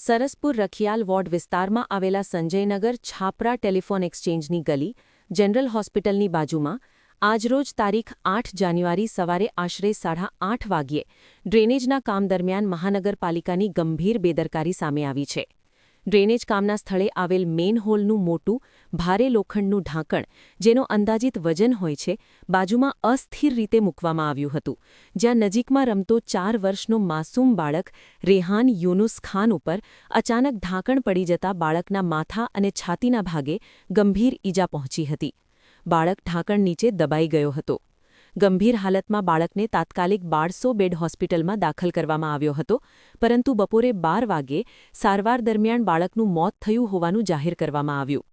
Saraspur Rakhial ward વિસ્તારમાં આવેલા સંજયનગર છાપરા telephone એક્સચેન્જની ગલી, જનરલ હોસ્પિટલની બાજુમાં, આજરોજ તારીખ આઠ જાન્યુઆરી સવારે આશરે સાડા આઠ વાગ્યે ડ્રેનેજના કામ દરમિયાન મહાનગરપાલિકાની ગંભીર બેદરકારી સામે આવી છે. ડ્રેનેજ કામના સ્થળે આવેલ મેન હોલનું મોટું, ભારે લોખંડનું ઢાંકણ, જેનો અંદાજિત વજન હોય છે, બાજુમાં અસ્થિર રીતે મૂકવામાં આવ્યું હતું, જ્યાં નજીકમાં રમતો ચાર વર્ષનો માસૂમ બાળક રેહાન યુનુસ ખાન ઉપર અચાનક ઢાંકણ પડી જતા બાળકના માથા અને છાતીના ભાગે ગંભીર ઈજા પહોંચી હતી. બાળક ઢાંકણ નીચે દબાઈ ગયો હતો. ગંભીર હાલતમાં બાળકને તાત્કાલિક બારસો બેડ હોસ્પિટલમાં દાખલ કરવામાં આવ્યો હતો, પરંતુ બપોરે બાર વાગ્યે સારવાર દરમિયાન બાળકનું મોત થયું હોવાનું જાહેર કરવામાં આવ્યું.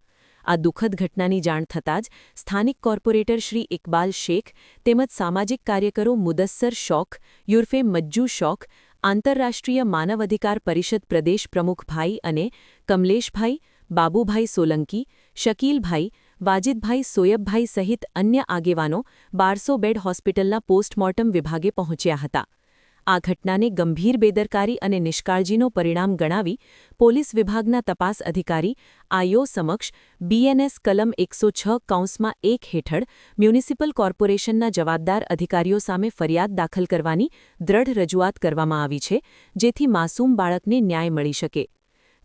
આ દુઃખદ ઘટનાની જાણ થતાં જ સ્થાનિક કોર્પોરેટર શ્રી ઇકબાલ શેખ તેમજ સામાજિક કાર્યકરો મુદસ્સર શોખ યુર્ફે મજ્જુ શોખ, આંતરરાષ્ટ્રીય માનવ અધિકાર પરિષદ પ્રદેશ પ્રમુખભાઈ અને કમલેશભાઈ, બાબુભાઈ સોલંકી, શકીલભાઈ વાજિદભાઈ, સોયબભાઈ સહિત અન્ય આગેવાનો બારસો બેડ હોસ્પિટલના પોસ્ટમોર્ટમ વિભાગે પહોંચ્યા હતા. આ ઘટનાને ગંભીર બેદરકારી અને નિષ્કાળજીનો પરિણામ ગણાવી પોલીસ વિભાગના તપાસ અધિકારી આઈઓ સમક્ષ બીએનએસ કલમ એકસો છ કૌંસમાં એક હેઠળ મ્યુનિસિપલ કોર્પોરેશનના જવાબદાર અધિકારીઓ સામે ફરિયાદ દાખલ કરવાની દ્રઢ રજૂઆત કરવામાં આવી છે, જેથી માસૂમ બાળકને ન્યાય મળી શકે.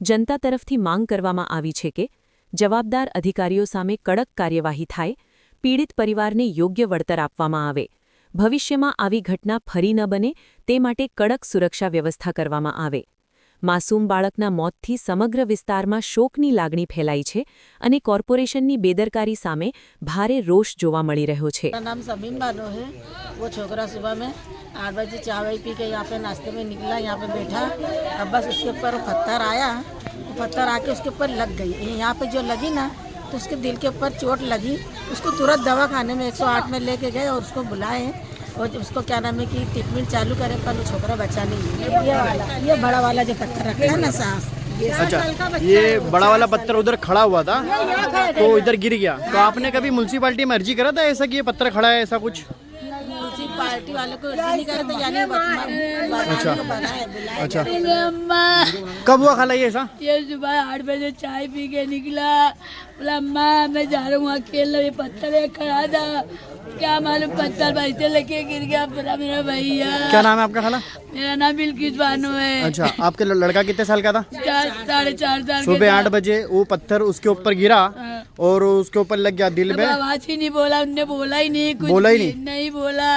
જનતા તરફથી માંગ કરવામાં આવી છે કે જવાબદાર અધિકારીઓ સામે કડક કાર્યવાહી થાય, પીડિત પરિવારને યોગ્ય વળતર આપવામાં આવે. ભવિષ્યમાં આવી ઘટના ફરી ન બને તે માટે કડક સુરક્ષા વ્યવસ્થા કરવામાં આવે. માસૂમ બાળકના મોતથી સમગ્ર વિસ્તારમાં શોકની લાગણી ફેલાઈ છે અને કોર્પોરેશનની બેદરકારી સામે ભારે રોષ જોવા મળી રહ્યો છે. નામ સમીમ બાનો છોકરા સુબહ आठ बजे चाय वाय पी के यहाँ पे नाश्ते में निकला यहाँ पे बैठा। अब बस उसके ऊपर पत्थर आया। वो पत्थर आके उसके ऊपर लग गई। यहाँ पे जो लगी ना तो उसके दिल के ऊपर चोट लगी। उसको तुरंत दवा खाने में 108 में लेके गए और उसको बुलाए। और उसको क्या नाम है कि ट्रीटमेंट चालू करे पर वो छोकरा बचा नहीं। ये वाला ये बड़ा वाला जो पत्थर रखा है ना सांस ये अच्छा ये बड़ा वाला पत्थर उधर खड़ा हुआ था तो इधर गिर गया। तो आपने कभी म्यूनसिपाली में अर्जी करा था ऐसा कि ये पत्थर खड़ा है ऐसा कुछ? म्यूनसिपालिटी वालों को नहीं करे तो यानी अच्छा। अच्छा। अम्मा। कब हुआ खाला ये ऐसा? ये सुबह आठ बजे चाय पी के निकला। बोला अम्मा मैं जा रहा हूँ वहाँ ये पत्थर एक खड़ा था। क्या मालूम पत्थर वैसे लेके गिर गया बोला मेरा भैया। क्या नाम है आपका खाला मेरा नाम बिल्किस बानो है। अच्छा आपके लड़का कितने साल का था? चार साढ़े चार साल सुबह आठ बजे वो पत्थर उसके ऊपर गिरा हाँ। और उसके ऊपर लग गया दिल में आवाज़ ही नहीं बोला उनने बोला ही नहीं कुछ बोला ही नहीं? नहीं बोला।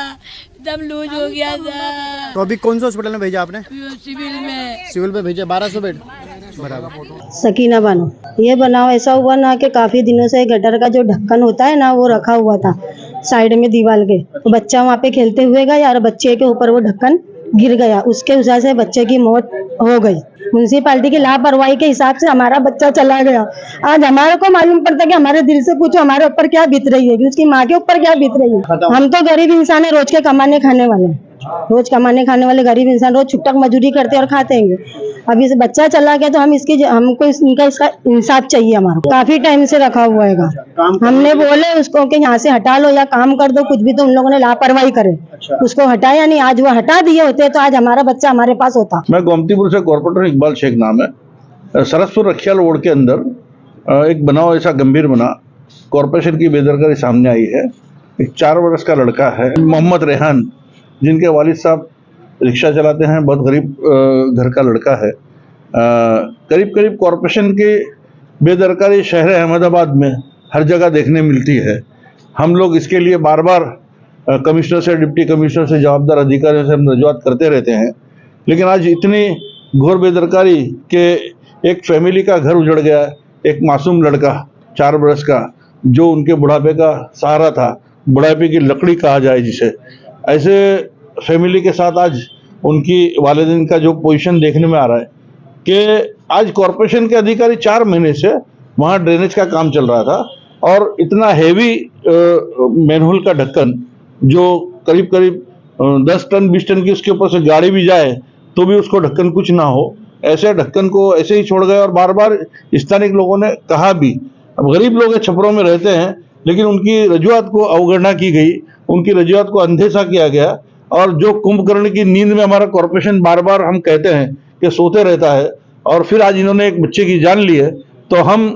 एकदम लूज हो गया था। तो अभी कौन से हॉस्पिटल में भेजा आपने? सिविल में। सिविल में भेजा बारह सौ बेड। बराबर सकीना बानो ये बनाव ऐसा हुआ ना कि काफ़ी दिनों से गटर का जो ढक्कन होता है ना वो रखा हुआ था साइड में दीवार के। तो बच्चा वहाँ पे खेलते हुए गया और बच्चे के ऊपर वो ढक्कन गिर गया। उसके वजह से बच्चे की मौत हो गई। म्यूनसिपालिटी की लापरवाही के हिसाब से हमारा बच्चा चला गया। आज हमारे को मालूम पड़ता कि हमारे दिल से पूछो हमारे ऊपर क्या बीत रही है कि उसकी माँ के ऊपर क्या बीत रही है? हम तो गरीब इंसान है रोज के कमाने खाने वाले। रोज कमाने खाने वाले गरीब इंसान रोज छुट्टक मजदूरी करते और खाते हैं। अब इस बच्चा चला गया तो हम इसकी हमको इनका इसका इंसाफ चाहिए हमारे। काफ़ी टाइम से रखा हुआ है हमने बोले उसको कि यहाँ से हटा लो या काम कर दो कुछ भी तो उन लोगों ने लापरवाही करे। उसको हटाया नहीं आज वो हटा दिए होते तो आज हमारा बच्चा हमारे पास होता। मैं गोमतीपुर से कॉर्पोरेटर इकबाल शेख नाम है। सरसपुर रखियाल रोड के अंदर एक बनाव ऐसा गंभीर बना कॉरपोरेशन की बेदरकारी सामने आई है। एक चार वर्ष का लड़का है मोहम्मद रेहान। जिनके वालिद साहब रिक्शा चलाते हैं, बहुत गरीब घर का लड़का है। करीब करीब कॉरपोरेशन की बेदरकारी शहर अहमदाबाद में हर जगह देखने मिलती है। हम लोग इसके लिए बार बार कमिश्नर से डिप्टी कमिश्नर से, जवाबदार अधिकारियों से हम रजूआत करते रहते हैं। लेकिन आज इतनी घोर बेदरकारी के एक फैमिली का घर उजड़ गया एक मासूम लड़का, चार बरस का, जो उनके बुढ़ापे का सहारा था, बुढ़ापे की लकड़ी कहा जाए जिसे। ऐसे फैमिली के साथ आज उनकी वालदेन का जो पोजीशन देखने में आ रहा है कि आज कॉरपोरेशन के अधिकारी चार महीने से वहाँ ड्रेनेज का काम चल रहा था और इतना हैवी मैनहोल का ढक्कन जो करीब करीब दस टन, बीस टन की उसके ऊपर से गाड़ी भी जाए तो भी उसको ढक्कन कुछ ना हो। ऐसे ढक्कन को ऐसे ही छोड़ गए और बार बार स्थानिक लोगों ने कहा भी। अब गरीब लोग छपरों में रहते हैं, लेकिन उनकी रजुआत को अवगणना की गई। उनकी रजुआत को अनदेखा किया गया और जो कुंभकर्ण की नींद में हमारा कॉरपोरेशन बार बार हम कहते हैं कि सोते रहता है और फिर आज इन्होंने एक बच्चे की जान ली है तो हम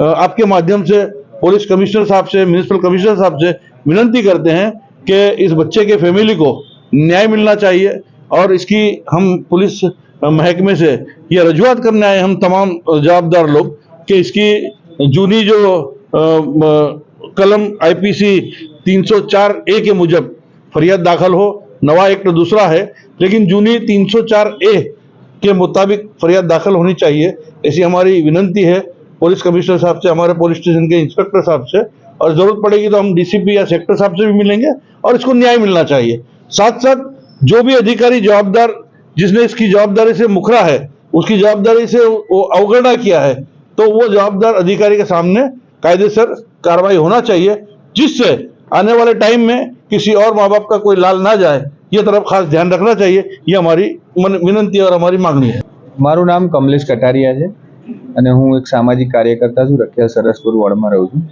आपके माध्यम से पुलिस कमिश्नर साहब से म्यूनिसिपल कमिश्नर साहब से विनंती करते हैं कि इस बच्चे के फैमिली को न्याय मिलना चाहिए और इसकी हम पुलिस महकमे से ये रजुआत करने आए हम तमाम जवाबदार लोग कि इसकी जूनी जो कलम आईपीसी 304 ए के मुजब फरियाद दाखिल हो, नवा एक्ट दूसरा है, लेकिन जूनी 304 ए के मुताबिक फरियाद दाखिल होनी चाहिए, ऐसी हमारी विनंती है, पुलिस कमिश्नर साहब से, हमारे पुलिस स्टेशन के इंस्पेक्टर साहब से, और ज़रूरत पड़ेगी तो हम डीसीपी या सेक्टर साहब से भी मिलेंगे, और इसको न्याय मिलना चाहिए। साथ साथ जो भी अधिकारी जवाबदार, जिसने इसकी जवाबदारी से मुखरा है, उसकी जवाबदारी से वो अवगणना किया है तो वो जवाबदार अधिकारी के सामने कायदेसर कार्रवाई होना चाहिए, जिससे आने वाले टाइम में किसी और माँ बाप का कोई लाल ना जाए ये तरफ खास ध्यान रखना चाहिए ये हमारी मन- विनंती और हमारी मांगनी है મારું નામ કમલેશ કટારિયા છે અને હું એક સામાજિક કાર્યકર્તા છું રખિયા સરસપુર વોર્ડમાં રહું છું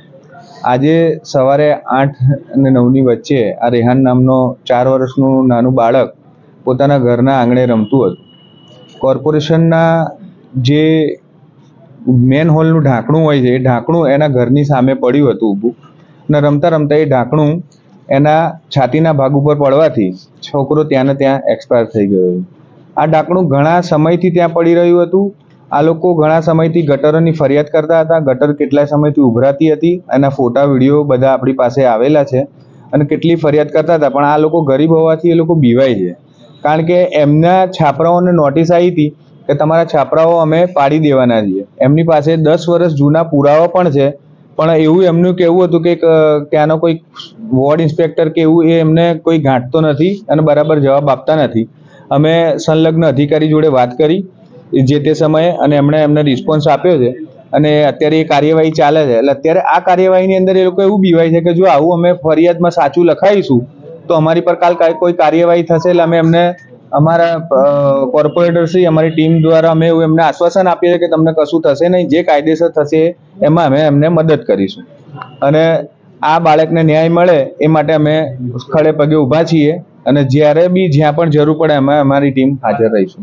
આજે સવારે આઠ અને નવની વચ્ચે આ રેહાન નામનો ચાર વર્ષનું નાનું બાળક પોતાના ઘરના આંગણે રમતું હતું કોર્પોરેશનના જે મેન હોલનું ઢાંકણું હોય છે એ ઢાંકણું એના ઘરની સામે પડ્યું હતું ઊભું અને રમતા રમતા એ ઢાંકણું એના છાતીના ભાગ ઉપર પડવાથી છોકરો ત્યાં ને ત્યાં એક્સપાયર થઈ ગયો આ ઢાંકણું ઘણા સમયથી ત્યાં પડી રહ્યું હતું. આ લોકો ઘણા સમયથી ગટરોની ફરિયાદ કરતા હતા. ગટર કેટલા સમયથી ઉભરાતી હતી એના ફોટા, વીડિયો બધા આપણી પાસે આવેલા છે અને કેટલી ફરિયાદ કરતા હતા. પણ આ લોકો ગરીબ હોવાથી એ લોકો બીવાય છે. કારણ કે એમના છાપરાઓને નોટિસ આવી હતી કે તમારા છાપરાઓ અમે પાડી દેવાના છીએ. એમની પાસે દસ વર્ષ જૂના પુરાવા પણ છે. પણ એવું એમનું કહેવું હતું કે ત્યાંનો કોઈ વોર્ડ ઇન્સ્પેક્ટર કે એવું એ એમને કોઈ ગાંઠતો નથી અને બરાબર જવાબ આપતા નથી. અમે સંલગ્ન અધિકારી જોડે વાત કરી, જે તે સમયે અને એમણે એમને રિસ્પોન્સ આપ્યો છે. અને અત્યારે એ કાર્યવાહી ચાલે છે. એટલે અત્યારે આ કાર્યવાહીની અંદર એ લોકો એવું બીવાય છે કે જો આવું અમે ફરિયાદમાં સાચું લખાઈશું, તો અમારી પર કાલ કોઈ કાર્યવાહી થશે એટલે અમે એમને અમારા કોર્પોરેટર શ્રી, અમારી ટીમ દ્વારા અમે એવું એમને આશ્વાસન આપીએ કે તમને કશું થશે નહીં. જે કાયદેસર થશે, એમાં અમે એમને મદદ કરીશું. અને આ બાળકને ન્યાય મળે એ માટે અમે ખડે પગે ઊભા છીએ. અને જ્યારે બી જ્યાં પણ જરૂર પડે એમાં અમારી ટીમ હાજર રહીશું.